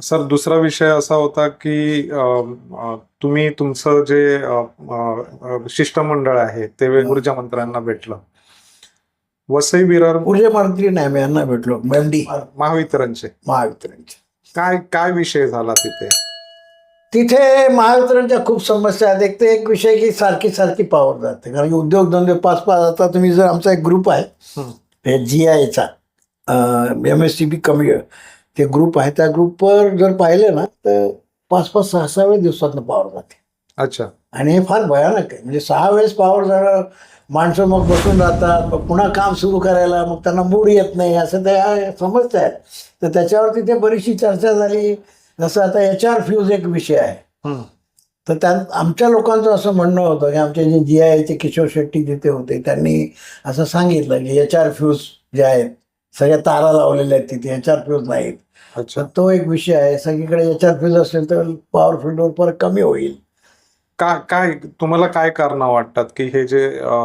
Sir दुसरा विषय असा होता की तुम्ही तुमचं जे शिष्टमंडळ आहे ते ऊर्जा मंत्र्यांना भेटलं. वसई विरार ऊर्जा मंत्री नाही मी यांना भेटलो. एमडी महावितरणचे. महावितरणचे. काय काय विषय झाला तिथे? तिथे महावितरणच्या खूप समस्या आहेत. एक तर एक विषय की सारखी सारखी पावर जाते. कारण की उद्योगधंदे पाच पाच आता तुम्ही जर आमचा एक ग्रुप आहे. जी आयचा एम एस सी बी कमी ते ग्रुप आहे त्या ग्रुपवर जर पाहिलं ना तर पाच पाच सहा सहा वेळेस दिवसातनं पावर जाते. अच्छा. आणि हे फार भयानक आहे. म्हणजे सहा वेळेस पावर झालं माणसं मग बसून राहतात मग पुन्हा काम सुरू करायला मग त्यांना मूड येत नाही असं त्या समस्या आहेत तर त्याच्यावर तिथे बरीचशी चर्चा झाली. जसं आता एच आर फ्यूज एक विषय आहे. तर त्या आमच्या लोकांचं असं म्हणणं होतं की आमचे जे जी आयचे किशोर शेट्टी तिथे होते त्यांनी असं सांगितलं की एच आर फ्यूज जे आहेत सगळ्या तारा लावलेल्या आहेत तिथे एच आर फ्यूज नाहीत. अच्छा. तो एक विषय आहे. सगळीकडे आर फ्यूज असेल तर पॉवर फिल्डवर परत कमी होईल. काय काय तुम्हाला काय कारण वाटतात की हे जे अ,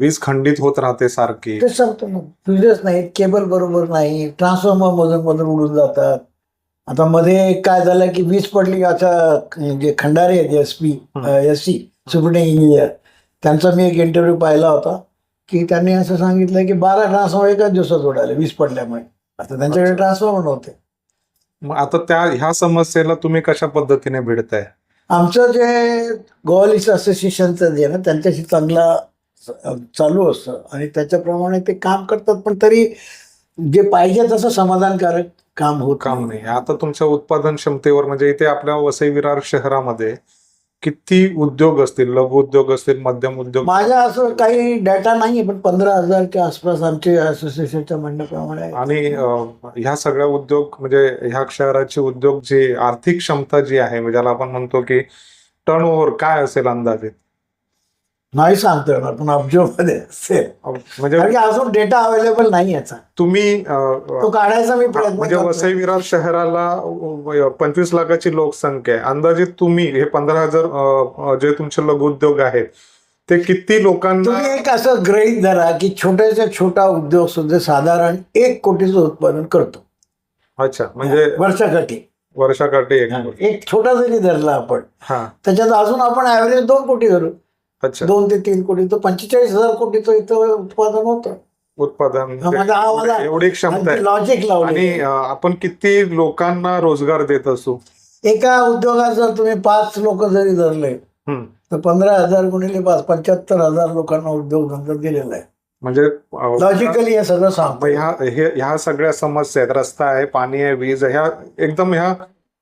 वीज खंडित होत राहते सारखी? ते सांगतो ना फ्युजेस नाहीत केबल बरोबर नाही. ट्रान्सफॉर्मर मधून मधून उडून जातात. आता मध्ये काय झालं की वीज पडली. आता जे खंडारे आहेत S P S C superintend engineer त्यांचा मी एक इंटरव्ह्यू पाहिला होता की त्यांनी असं सांगितलं की बारा ट्रान्सफॉर्मर एकाच दिवसात उडाले वीज पडल्यामुळे. आता त्यांच्याकडे. ट्रान्सफॉर्मर नव्हते. मग आता त्या ह्या समस्येला तुम्ही कशा पद्धतीने भिडताय? आमचं जे गोवालिस असोसिएशनचं जे आहे ना त्यांच्याशी चांगला चालू असतं. आणि त्याच्याप्रमाणे ते काम करतात पण तरी जे पाहिजे तसं समाधानकारक काम होत काम नाही. आता तुमच्या उत्पादन क्षमतेवर म्हणजे इथे आपल्या वसई विरार शहरामध्ये किती उद्योग असतील लघु उद्योग असतील मध्यम उद्योग माझ्या असं काही डाटा नाहीये पण पंधरा हजारच्या आसपास आमचे असोसिएशनच्या म्हणण्याप्रमाणे. आणि ह्या सगळ्या उद्योग म्हणजे ह्या शहराची उद्योग जी आर्थिक क्षमता जी आहे म्हणजे ज्याला आपण म्हणतो की टर्न ओव्हर काय असेल अंदाजे नाही सांगतो येणार पण अब्जोमध्ये असेल. म्हणजे कारण की अजून डेटा अवेलेबल नाही याचा. तुम्ही अं, तो काढायचा मी प्रयत्न म्हणजे करतोय. वसई विरार शहराला पंचवीस लाखाची लोकसंख्या आहे. अंदाजे तुम्ही हे पंधरा हजार अं, जे तुमचे लघु उद्योग आहेत ते किती लोकांना तुम्ही एक असं ग्रहित धरा की छोट्याच्या छोटा उद्योग सुद्धा साधारण एक कोटीचं उत्पादन करतो. अच्छा म्हणजे वर्षाकाठी. वर्षाकाठी एक एक छोटा जरी धरला आपण हा. त्याच्यात अजून आपण ऍव्हरेज दोन कोटी धरू. अच्छा. दोन ते तीन कोटी तर पंचेचाळीस हजार कोटीचं इथं उत्पादन होतं. उत्पादन म्हणजे एवढी क्षमता आहे. लॉजिक आणि लावली अं, आपण किती लोकांना रोजगार देत असू? एका उद्योगात जर तुम्ही पाच लोक जरी धरले. तर पंधरा हजार गुणिले पाच पंच्याहत्तर हजार लोकांना उद्योग धंदा दिलेला आहे. म्हणजे लॉजिकली हे सगळं सांगतो ह्या ह्या सगळ्या समस्या आहेत. रस्ता आहे पाणी आहे वीज आहे. ह्या एकदम ह्या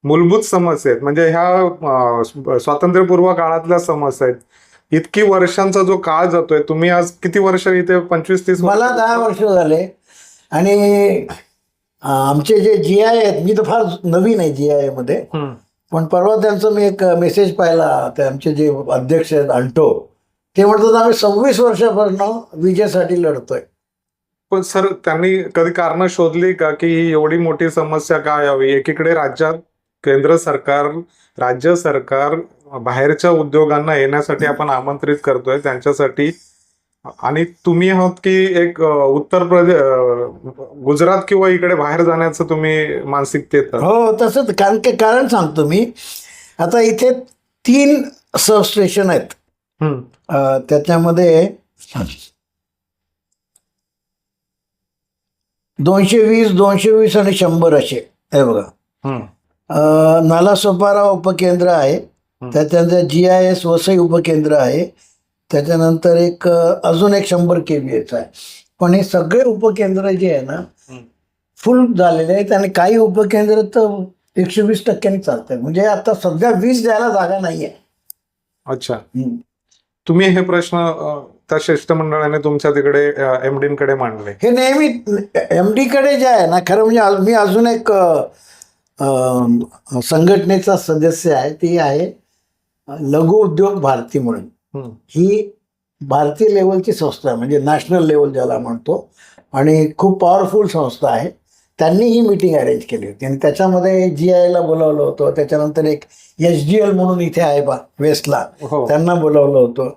मूलभूत समस्या आहेत. म्हणजे ह्या स्वातंत्र्यपूर्व काळातल्या समस्या आहेत. इतकी वर्षांचा जो काळ जातोय तुम्ही आज किती वर्ष इथे पंचवीस तीस मला दहा वर्ष झाले. आणि आमचे जे जी आय आहेत मी तर फार नवीन आहे जी आयमध्ये. पण परवा त्यांचा मी एक मेसेज पाहिला ते आमचे जे अध्यक्ष आहेत अंटो ते म्हणतात आम्ही सव्वीस वर्षापासून विजेसाठी लढतोय. पण सर त्यांनी कधी कारण शोधली का की ही एवढी मोठी समस्या काय यावी? एकीकडे राज्यात केंद्र सरकार राज्य सरकार बाहेरच्या उद्योगांना येण्यासाठी आपण आमंत्रित करतोय त्यांच्यासाठी. आणि तुम्ही आहोत की एक उत्तर प्रदेश गुजरात किंवा इकडे बाहेर जाण्याचं तुम्ही मानसिकतेत. हो तसंच कारण की कारण सांगतो मी आता इथे तीन सबस्टेशन आहेत. त्याच्यामध्ये दोनशे वीस दोनशे वीस आणि शंभर असे. हे बघा. नालासोपारा उपकेंद्र आहे. त्याच्यानंतर जी आय एस वसई उपकेंद्र आहे. त्याच्यानंतर एक अजून एक शंभर के बी एच आहे. पण हे सगळे उपकेंद्र जे आहे ना. फुल झालेले आहेत आणि काही उपकेंद्र तर एकशे वीस टक्क्यांनी चालतात म्हणजे आता सध्या वीस द्यायला जागा नाही आहे अच्छा तुम्ही हे प्रश्न त्या शिष्टमंडळाने तुमच्या तिकडे एमकडे मांडले. हे नेहमी एमकडे जे आहे ना खरं म्हणजे मी अजून एक संघटनेचा सदस्य आहे ती आहे. लघु उद्योग भारती म्हणून. ही भारतीय लेवलची संस्था आहे म्हणजे नॅशनल लेवल ज्याला म्हणतो आणि खूप पॉवरफुल संस्था आहे. त्यांनी ही मीटिंग अरेंज केली होती. आणि त्याच्यामध्ये जी आयला बोलावलं होतं. त्याच्यानंतर एक एच डी एल म्हणून इथे आहे बा वेस्टला हो. त्यांना बोलावलं होतं.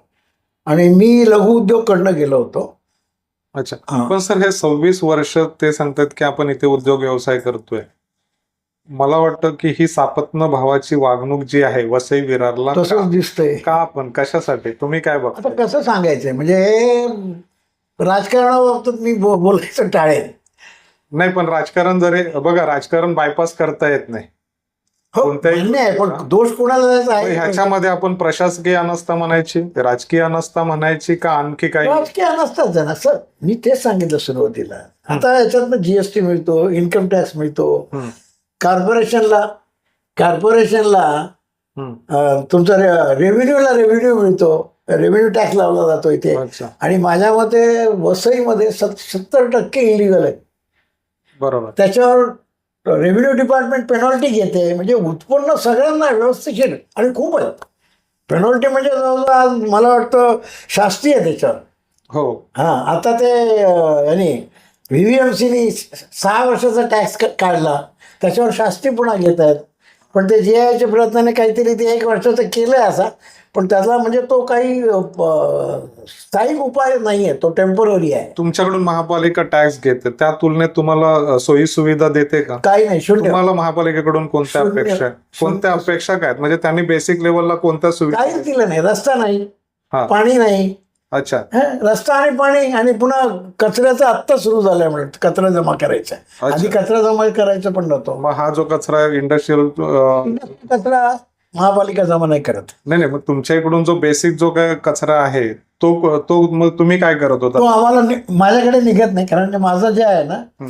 आणि मी लघु उद्योगकडनं गेलो होतो. अच्छा. पण सर हे सव्वीस वर्ष ते सांगतात की आपण इथे उद्योग व्यवसाय करतोय. मला वाटतं की ही सापत्न भावाची वागणूक जी आहे वसई विरारला तसंच दिसतंय. का पण कशासाठी? तुम्ही काय आता बघता कसं सांगायचंय? म्हणजे हे राजकारणाबाबतीत मी बो- बोलायचं टाळेल. नाही पण राजकारण जरी बघा राजकारण बायपास करता येत नाही. हो कोणत्याही- मान्य आहे पण दोष कोणाला द्यायचा मग आहे? ह्याच्यामध्ये आपण प्रशासकीय अनस्था म्हणायची राजकीय अनस्था म्हणायची का आणखी काही? राजकीय नसतात ना सर मी तेच सांगितलं सुरुवातीला. आता याच्यातनं जीएसटी मिळतो इन्कम टॅक्स मिळतो. हम्म, कॉर्पोरेशनला कॉर्पोरेशनला तुमचा रेव्हेन्यूला रेव्हेन्यू मिळतो. रेव्हेन्यू टॅक्स लावला जातो इथे. आणि माझ्या मते वसईमध्ये सत सत्तर टक्के इलिगल आहे. बरोबर. त्याच्यावर रेव्हेन्यू डिपार्टमेंट पेनॉल्टी घेते. म्हणजे उत्पन्न सगळ्यांना व्यवस्थिशीर आणि खूप आहे. पेनॉल्टी म्हणजे जवळजवळ आज मला वाटतं शास्ती आहे त्याच्यावर. हो. हां आता ते याने व्ही व्ही एम सीनी सहा वर्षाचा टॅक्स काढला. त्याच्यावर शास्ती पुन्हा घेत आहेत पण ते जे आयच्या प्रयत्नाने काहीतरी ते एक वर्षाचं केलं आहे असा. पण त्याचा म्हणजे तो काही स्थायिक उपाय नाही आहे तो टेंपररी आहे. तुमच्याकडून महापालिका टॅक्स घेते. त्या तुलनेत तुम्हाला सोयी सुविधा देते का? काही नाही. शून्य. तुम्हाला महापालिकेकडून कोणत्या शून्य. अपेक्षा आहेत? कोणत्या. अपेक्षा काय आहेत? म्हणजे त्यांनी बेसिक लेवलला कोणत्या सुविधा काहीच दिलं नाही. रस्ता नाही. हा. पाणी नाही. अच्छा रस्ता आणि पाणी आणि पुन्हा कचऱ्याचं आत्ता सुरू झालंय म्हणून कचरा जमा करायचा. आधी कचरा जमा करायचं पण नव्हतं मग हा जो कचरा इंडस्ट्रीयल कचरा महापालिका जमा नाही करत नाही नाही मग तुमच्या इकडून जो बेसिक जो काय कचरा आहे तो तो मग तुम्ही काय करत तो होता आम्हाला नि- माझ्याकडे निघत नाही कारण ते माझं जे आहे ना हं.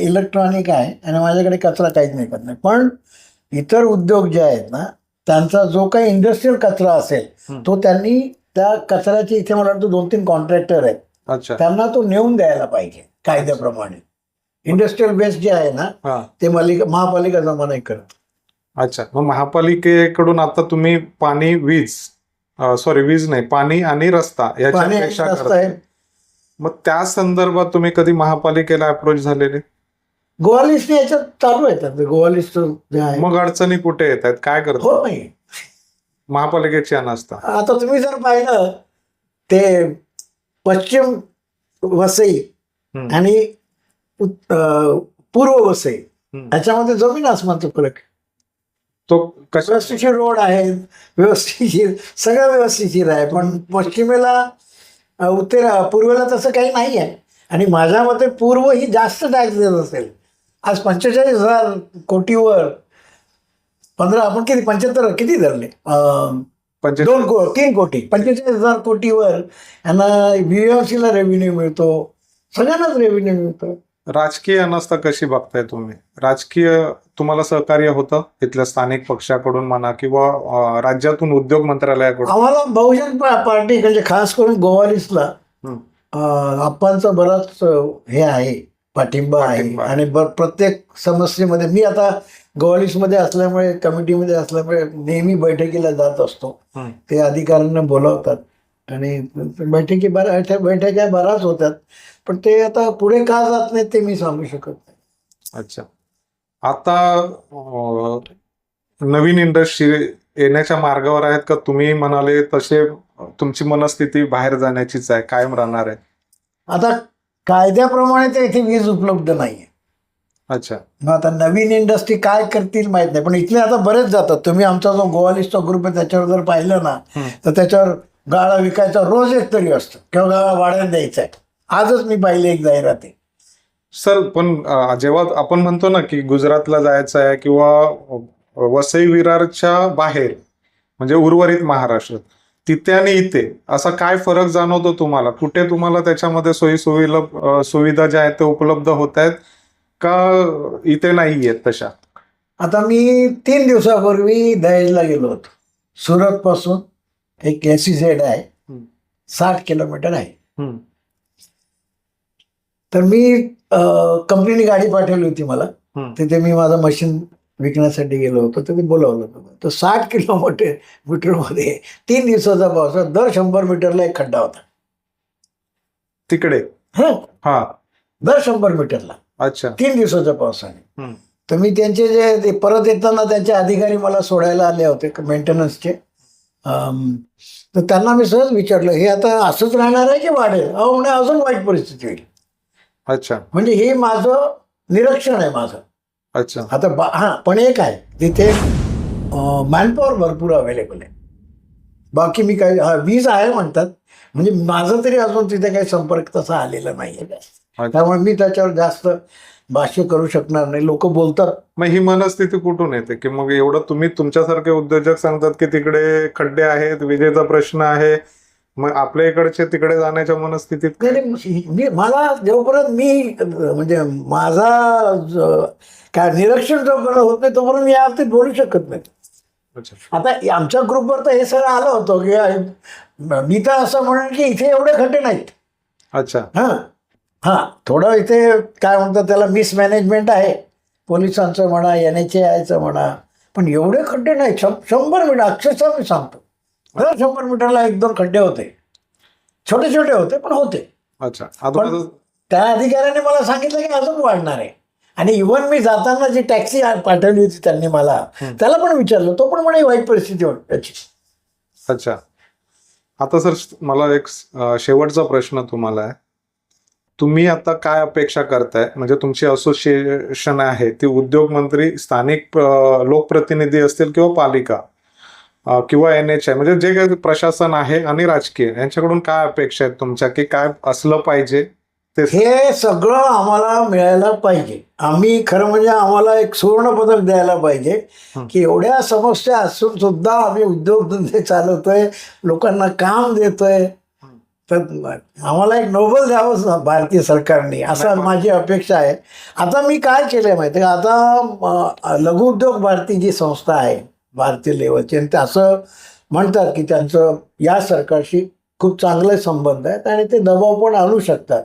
इलेक्ट्रॉनिक आहे आणि माझ्याकडे कचरा काहीच निघत नाही पण इतर उद्योग जे आहेत ना त्यांचा जो काही इंडस्ट्रीयल कचरा असेल. तो त्यांनी त्या कचऱ्याचे इथे मला वाटतं दोन तीन कॉन्ट्रॅक्टर आहेत. अच्छा. त्यांना तो नेऊन द्यायला पाहिजे कायद्याप्रमाणे. इंडस्ट्रीयल वेस्ट जे आहे ना ते मालिका महापालिका जमा नाही करत. अच्छा. मग महापालिकेकडून आता तुम्ही पाणी वीज सॉरी वीज नाही पाणी आणि रस्ता याची पाणी अपेक्षा रस्ता करता आहे मग त्या संदर्भात तुम्ही कधी महापालिकेला अप्रोच झालेले? गोवा याच्यात चालू आहे त्याचं गोवा लिस्ट जे आहे मग अडचणी कुठे येत आहेत? काय करतो हो नाही महापालिकेची अनास्था आता तुम्ही जर पाहिलं ते पश्चिम वसई हम्म. आणि उत- अं, पूर्व वसई हम्म. याच्यामध्ये जमीन आसमानचा फरक आहे. तो कशा व्यवस्थिशीर रोड आहेत व्यवस्थिशीर सगळं व्यवस्थिशीर आहे पण पश्चिमेला अं, उत्तर पूर्वेला तसं काही नाही आहे आणि माझ्या मते पूर्व ही जास्त टॅक्स देत असेल आज पंचेचाळीस हजार कोटीवर पंधरा आपण किती? पंच्याहत्तर किती धरले? दोन को तीन कोटी. पंचेचाळीस हजार कोटीवर यांना व्हीएमसीला रेव्हेन्यू मिळतो. सगळ्यांनाच रेव्हेन्यू मिळतो. राजकीय अनास्था कशी बघताय तुम्ही? राजकीय तुम्हाला सहकार्य होतं? इथल्या स्थानिक पक्षाकडून म्हणा किंवा राज्यातून उद्योग मंत्रालयाकडून? आम्हाला बहुजन पा- पार्टी म्हणजे खास करून गोवालीसला हम्म. आप्पांचा बराच हे आहे. पाठिंबा आहे. आणि प्रत्येक समस्येमध्ये मी आता गोवालीसमध्ये असल्यामुळे कमिटीमध्ये असल्यामुळे नेहमी बैठकीला जात असतो. ते अधिकाऱ्यांना बोलावतात. आणि बैठकी बऱ्या बैठक्या बऱ्याच होतात पण ते आता पुढे का जात नाहीत ते मी सांगू शकत नाही. अच्छा. आता नवीन इंडस्ट्री येण्याच्या मार्गावर आहेत का? तुम्ही म्हणाले तसे तुमची मनस्थिती बाहेर जाण्याचीच आहे कायम राहणार आहे. आता कायद्याप्रमाणे ते इथे वीज उपलब्ध नाहीये. अच्छा. मग आता नवीन इंडस्ट्री काय करतील माहीत नाही. पण इथले आता बरेच जातात. तुम्ही आमचा जो गोवालिस्टचा ग्रुप आहे त्याच्यावर जर पाहिलं ना. तर त्याच्यावर गाळा विकायचा रोज एक तरी असतं. किंवा गाळा वाढायला द्यायचा आहे. आजच मी पाहिले एक जाहिरात आहे. सर पण जेव्हा आपण म्हणतो ना की गुजरातला जायचं आहे किंवा वसई विरारच्या बाहेर म्हणजे उर्वरित महाराष्ट्र तिथे आणि इथे असा काय फरक जाणवतो तुम्हाला? कुठे तुम्हाला त्याच्यामध्ये सोयी सुविधा सुविधा ज्या आहेत त्या उपलब्ध होत आहेत? का इथे नाही आहेत तशा? आता मी तीन दिवसापूर्वी दहेजला गेलो होतो. सुरत पासून एक एसी झेड आहे. हम्म. साठ किलोमीटर आहे. तर मी कंपनीने गाडी पाठवली होती मला. तिथे मी माझं मशीन विकण्यासाठी गेलो होतो. तर ते बोलावलं होतं. तर साठ किलोमीटर मीटरमध्ये तीन दिवसाचा पाऊस आहे. दर शंभर मीटरला एक खड्डा होता. तिकडे? हं. हा. दर शंभर मीटरला. अच्छा. तीन दिवसाच्या पावसाने. तर मी त्यांचे जे ते परत येताना त्यांचे अधिकारी मला सोडायला आले होते मेंटेनन्सचे तर त्यांना मी सहज विचारलं हे आता असंच राहणार आहे की वाढेल? अहो म्हणे अजून वाईट परिस्थिती होईल. अच्छा. म्हणजे हे माझं निरीक्षण आहे माझं. अच्छा. आता बा हां पण एक आहे तिथे मॅनपॉवर भरपूर अवेलेबल आहे. बाकी मी काय हा वीज आहे म्हणतात. म्हणजे माझा तरी अजून तिथे काही संपर्क तसा आलेला नाही आहे. त्यामुळे मी त्याच्यावर जास्त भाष्य करू शकणार नाही. लोक बोलतात. मग ही मनस्थिती कुठून येते? की मग एवढं तुम्ही तुमच्यासारखे उद्योजक सांगतात की तिकडे खड्डे आहेत विजेचा प्रश्न आहे मग आपल्या इकडचे तिकडे जाण्याच्या मनस्थितीत मी मला जोपर्यंत मी म्हणजे माझा काय निरीक्षण जोपर्यंत होत नाही तोपर्यंत मी यावरती बोलू शकत नाही. अच्छा. आता आमच्या ग्रुपवर तर हे सगळं आलं होतं की मी तर असं म्हणेन की इथे एवढे खड्डे नाहीत. अच्छा. हां. हां थोडं इथे काय म्हणतात त्याला मिसमॅनेजमेंट आहे. पोलिसांचं म्हणा एन एच आयचं म्हणा. पण एवढे खड्डे नाही. शं- शंभर मीटर अक्षरशः मी सांगतो. दर शंभर मीटरला एक दोन खड्डे होते. छोटे छोटे होते पण होते. अच्छा. पण- त्या अधिकाऱ्याने मला सांगितलं की अजून वाढणार आहे. आणि इव्हन मी जाताना जी टॅक्सी पाठवली होती त्यांनी मला. त्याला पण विचारलं. तो पण म्हणे वाईट परिस्थिती होती त्याची. अच्छा. आता सर मला एक शेवटचा प्रश्न तुम्हाला आहे. तुम्ही आता काय अपेक्षा करताय? म्हणजे तुमची असोसिएशन आहे ती उद्योग मंत्री स्थानिक लोकप्रतिनिधी असतील किंवा पालिका किंवा एन एच आय म्हणजे जे काही प्रशासन आहे आणि राजकीय यांच्याकडून काय अपेक्षा आहेत तुमच्या? की काय असलं पाहिजे ते हे सगळं आम्हाला मिळायला पाहिजे. आम्ही खरं म्हणजे आम्हाला एक सुवर्ण पदक द्यायला पाहिजे. की एवढ्या समस्या असून सुद्धा आम्ही उद्योगधंदे चालवतोय लोकांना काम देतोय तर आम्हाला एक नोबल द्यावं भारतीय सरकारने असं माझी अपेक्षा आहे. आता मी काय केलंय माहिती का? आता लघुउद्योग भारती जी संस्था आहे भारतीय लेवलची आणि ते असं म्हणतात की त्यांचं या सरकारशी खूप चांगले संबंध आहेत आणि ते दबाव पण आणू शकतात.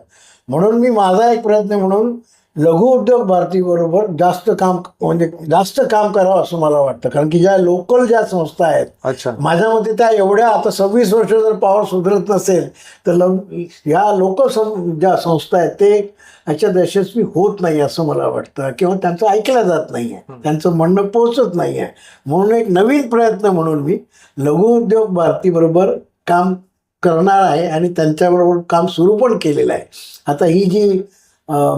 म्हणून मी माझा एक प्रयत्न म्हणून लघु उद्योग भारतीबरोबर जास्त काम म्हणजे जास्त काम करावं असं मला वाटतं. कारण की ज्या लोकल ज्या संस्था आहेत अच्छा. माझ्या मते त्या एवढ्या आता सव्वीस वर्ष जर पॉवर सुधरत नसेल तर लग ह्या लोक सं ज्या संस्था आहेत ते ह्याच्यात यशस्वी होत नाही असं मला वाटतं. किंवा त्यांचं ऐकलं जात नाही आहे त्यांचं म्हणणं पोचत नाही आहे म्हणून एक नवीन प्रयत्न म्हणून मी लघु उद्योग भारतीबरोबर काम करणार आहे आणि त्यांच्याबरोबर काम सुरू पण केलेलं आहे. आता ही जी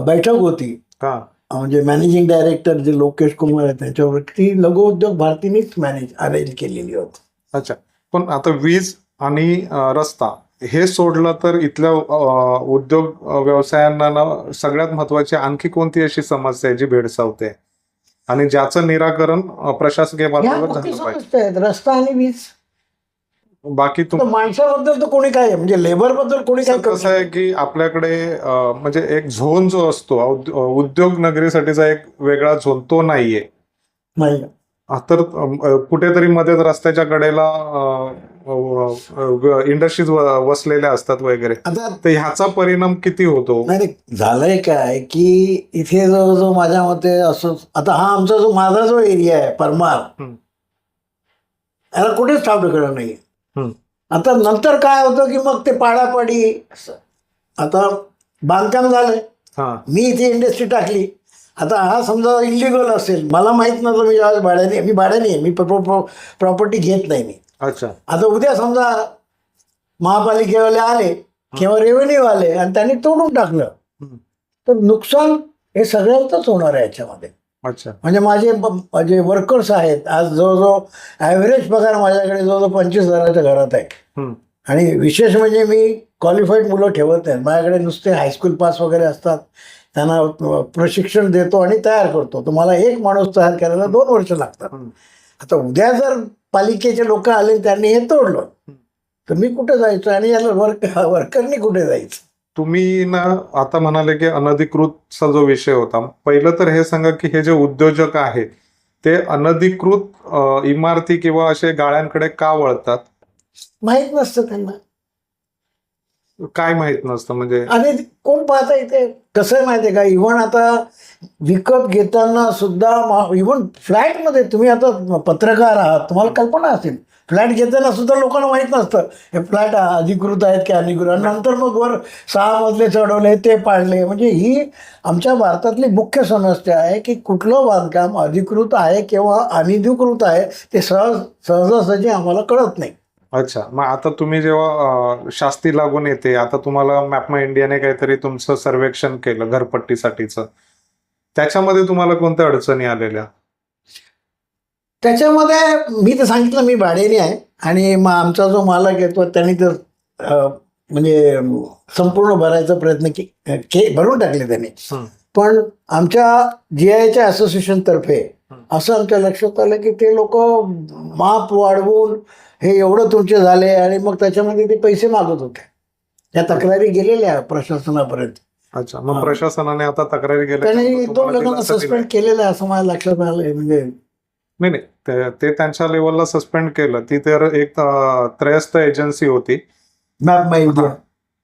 बैठक होती. हा. म्हणजे मॅनेजिंग डायरेक्टर जे लोकेश कुमार आहेत त्यांच्यावर ती लघु उद्योग भारतीनेच मॅनेज अरेंज केलेली होती. अच्छा. पण आता वीज आणि रस्ता हे सोडलं तर इथल्या उद्योग व्यवसायांना ना सगळ्यात महत्वाची आणखी कोणती अशी समस्या आहे जी भेडसावते? आणि ज्याचं निराकरण प्रशासकीय रस्ता आणि वीज. बाकी तर तुम माणसाबद्दल तर कोणी काय म्हणजे लेबरबद्दल कोणी काय कसं आहे की आपल्याकडे अं, म्हणजे एक झोन जो असतो औद- उद्योग नगरीसाठीचा एक वेगळा झोन तो नाहीये. नाही. हा, तर अं, कुठेतरी मध्येच रस्त्याच्या कडेला इंडस्ट्रीज वसलेल्या असतात वगैरे. आता तर ह्याचा परिणाम किती होतो? नाही नाही, झालंय काय की इथे जो जो माझ्या मते असं आता हा आमचा जो माझा जो एरिया आहे परमार हम्म. याला कुठेच ठाव ठिकाणं नाही. आता नंतर काय होतं की मग ते पाडापाडी. आता बांधकाम झालंय. मी इथे इंडस्ट्री टाकली. आता हा समजा इलिगल असेल मला माहीत नव्हतं मी ज्यावेळेस भाड्याने मी भाड्याने मी प्रॉपर्टी घेत नाही मी. अच्छा. आता उद्या समजा महापालिकेवाले आले किंवा रेव्हेन्यू आले आणि त्यांनी तोडून टाकलं. तर नुकसान हे सगळ्यांचंच होणार आहे याच्यामध्ये. अच्छा. म्हणजे माझे माझे वर्कर्स आहेत. आज जवळजवळ ॲव्हरेज पगार माझ्याकडे जवळजवळ पंचवीस हजाराच्या घरात आहे. आणि विशेष म्हणजे मी क्वालिफाईड मुलं ठेवत नाही. माझ्याकडे नुसते हायस्कूल पास वगैरे असतात. त्यांना प्रशिक्षण देतो आणि तयार करतो. तर मला एक माणूस तयार करायला दोन वर्ष लागतात. आता उद्या जर पालिकेचे लोक आले त्यांनी हे तोडलं तर मी कुठे जायचं? आणि याला वर्क वर्करनी कुठे जायचं? तुम्ही ना आता म्हणाले की अनधिकृतचा जो विषय होता पहिलं तर हे सांगा की हे जे उद्योजक आहेत ते अनधिकृत इमारती किंवा असे गाळ्यांकडे का वळतात? माहीत नसतं त्यांना. काय माहीत नसतं? म्हणजे आणि कोण पाहता इथे? कसं आहे माहिती आहे का? इव्हन आता विकत घेताना सुद्धा इव्हन फ्लॅटमध्ये तुम्ही आता पत्रकार आहात तुम्हाला कल्पना असेल. फ्लॅट घेताना सुद्धा लोकांना माहीत नसतं. हे फ्लॅट अधिकृत आहेत की अनिकृत आणि नंतर मग वर सहा मजले चढवले ते पाडले. म्हणजे ही आमच्या भारतातली मुख्य समस्या आहे की कुठलं बांधकाम अधिकृत आहे किंवा अनधिकृत आहे ते सहज सहजासहजी आम्हाला कळत नाही. अच्छा. मग आता तुम्ही जेव्हा शास्ती लागून येते आता तुम्हाला मॅपमा इंडियाने काहीतरी तुमचं सर्वेक्षण केलं घरपट्टीसाठीचं. त्याच्यामध्ये तुम्हाला कोणत्या अडचणी आलेल्या? त्याच्यामध्ये मी तर सांगितलं मी भाड्याने आहे आणि मग आमचा जो मालक आहे तो त्यांनी तर म्हणजे संपूर्ण भरायचा प्रयत्न के के- भरून टाकले त्यांनी. पण आमच्या जी आयच्या असोसिएशनतर्फे. असं आमच्या लक्षात आलं की ते लोक माप वाढवून हे एवढं तुमचे झाले आणि मग त्याच्यामध्ये ते पैसे मागत होते त्या तक्रारी गेलेल्या प्रशासनापर्यंत अच्छा मग. प्रशासनाने आता तक्रारी त्यांनी गेल्या एक दोन लोकांना सस्पेंड केलेलं आहे असं माझ्या लक्षात आलंय म्हणजे नाही नाही. ते- त्यांच्या लेवलला सस्पेंड केलं. ती तर एक त्रयस्थ एजन्सी होती.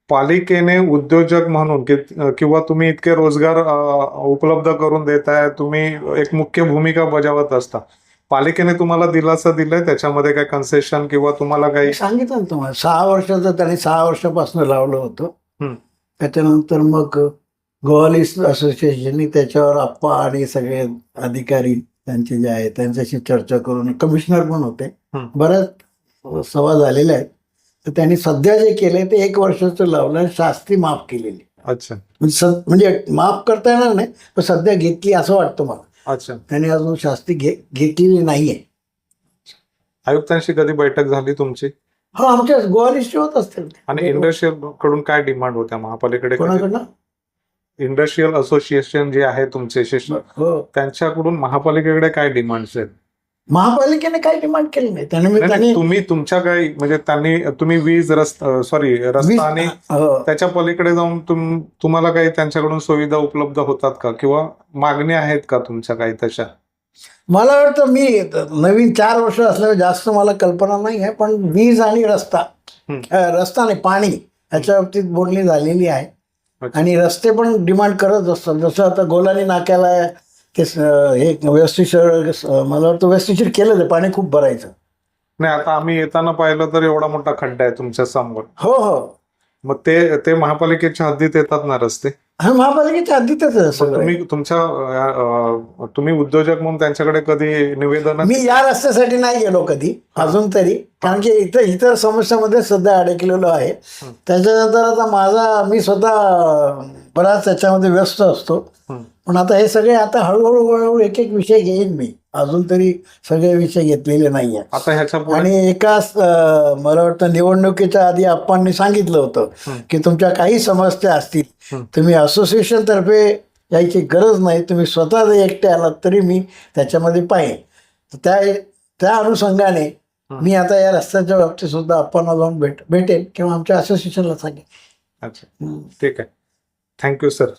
पालिकेने उद्योजक म्हणून कि- किंवा तुम्ही इतके रोजगार उपलब्ध करून देताय तुम्ही एक मुख्य भूमिका बजावत असता. पालिकेने तुम्हाला दिलासा दिलाय त्याच्यामध्ये काय कन्सेशन किंवा तुम्हाला काही सांगितलं ना तुम्हाला सहा वर्षाचं त्यांनी सहा वर्षापासून लावलं होतं. त्याच्यानंतर मग गोवाली असोसिएशननी त्याच्यावर आप्पा आणि सगळे अधिकारी त्यांचे जे आहेत त्यांच्याशी चर्चा करून कमिशनर पण होते. बऱ्याच सभा झालेल्या आहेत तर त्यांनी सध्या जे केले ते एक वर्षाचं लावलं आणि शास्ती माफ केलेली. अच्छा. म्हणजे म्हणजे माफ करता येणार नाही पण सध्या घेतली असं वाटतं मला. अच्छा. त्यांनी अजून शास्ती घे घेतलेली नाहीये. आयुक्तांशी कधी बैठक झाली तुमची? हो आमच्या गोवालिस्टचे होत असतील. आणि इंडस्ट्रीयलकडून काय डिमांड होत्या? महापालिकेकडे? कोणाकडनं? इंडस्ट्रीयल असोसिएशन जे आहे तुमचे शिष्य हो. त्यांच्याकडून महापालिकेकडे काय डिमांड्स आहेत? महापालिकेने काही डिमांड केली नाही? त्याने तुम्ही तुमच्या काही म्हणजे त्यांनी तुम्ही वीज रस्ता सॉरी रस्ता आणि हो. त्याच्या पलीकडे जाऊन तुम तुम्हाला काही त्यांच्याकडून सुविधा उपलब्ध होतात का? किंवा मागण्या आहेत का तुमच्या काही तशा? मला वाटतं मी नवीन चार वर्ष असल्यामुळे जास्त मला कल्पना नाही आहे पण वीज आणि रस्ता रस्ता नाही पाणी याच्या बाबतीत बोलणी झालेली आहे. आणि रस्ते पण डिमांड करत असतात. जसं आता गोलानी नाक्याला ते हे वेस्टिशर मला वाटतं वेस्टिशर केलं ते पाणी खूप भरायचं. नाही आता आम्ही येताना पाहिलं तर एवढा मोठा खड्डा आहे तुमच्यासमोर. हो हो. मग ते ते महापालिकेच्या हद्दीत येतात ना रस्ते? महापालिकेच्या मग सगळं तुम्ही तुमच्या अं, अं, तुम्ही उद्योजक म्हणून त्यांच्याकडे कधी निवेदन मी या रस्त्यासाठी नाही गेलो कधी अजून तरी कारण की इतर इतर समस्यामध्ये सध्या अडकलेलो आहे. त्याच्यानंतर आता माझा मी स्वतः बराच त्याच्यामध्ये व्यस्त असतो. पण आता हे सगळे आता हळूहळू हळूहळू एक एक विषय घेईन मी. अजून तरी सगळे विषय घेतलेले नाही आणि एका मला वाटतं निवडणुकीच्या आधी आप्पांनी सांगितलं होतं. की तुमच्या काही समस्या असतील. तुम्ही असोसिएशन तर्फे यायची गरज नाही तुम्ही स्वतः जर एकटे आलात तरी मी त्याच्यामध्ये पाहिन. त्या त्या अनुषंगाने. मी आता या रस्त्याच्या बाबतीत सुद्धा आप्पांना जाऊन भेट भेटेन किंवा आमच्या असोसिएशनला सांगेन. अच्छा. ठीक आहे. Thank you sir.